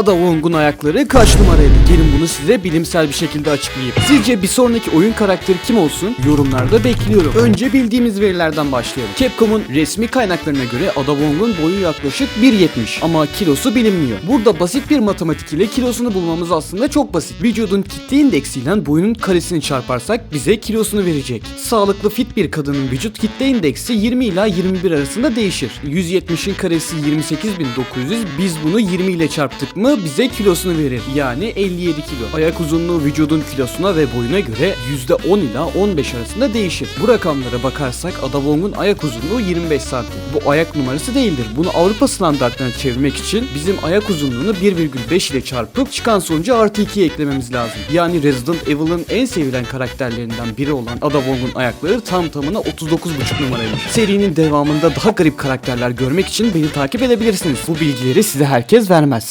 Ada Wong'un ayakları kaç numaraydı? Gelin bunu size bilimsel bir şekilde açıklayayım. Sizce bir sonraki oyun karakteri kim olsun? Yorumlarda bekliyorum. Önce bildiğimiz verilerden başlayalım. Capcom'un resmi kaynaklarına göre Ada Wong'un boyu yaklaşık 1.70 ama kilosu bilinmiyor. Burada basit bir matematik ile kilosunu bulmamız aslında çok basit. Vücudun kitle indeksiyle boyunun karesini çarparsak bize kilosunu verecek. Sağlıklı fit bir kadının vücut kitle indeksi 20 ila 21 arasında değişir. 170'in karesi 28.900 biz bunu 20 ile çarptık mı bize kilosunu verir. Yani 57 kilo. Ayak uzunluğu vücudun kilosuna ve boyuna göre %10 ila 15 arasında değişir. Bu rakamlara bakarsak Ada Wong'un ayak uzunluğu 25 santim. Bu ayak numarası değildir. Bunu Avrupa standartlarına çevirmek için bizim ayak uzunluğunu 1,5 ile çarpıp çıkan sonucu artı 2'ye eklememiz lazım. Yani Resident Evil'ın en sevilen karakterlerinden biri olan Ada Wong'un ayakları tam tamına 39,5 numaraymış. Serinin devamında daha garip karakterler görmek için beni takip edebilirsiniz. Bu bilgileri size herkes vermez.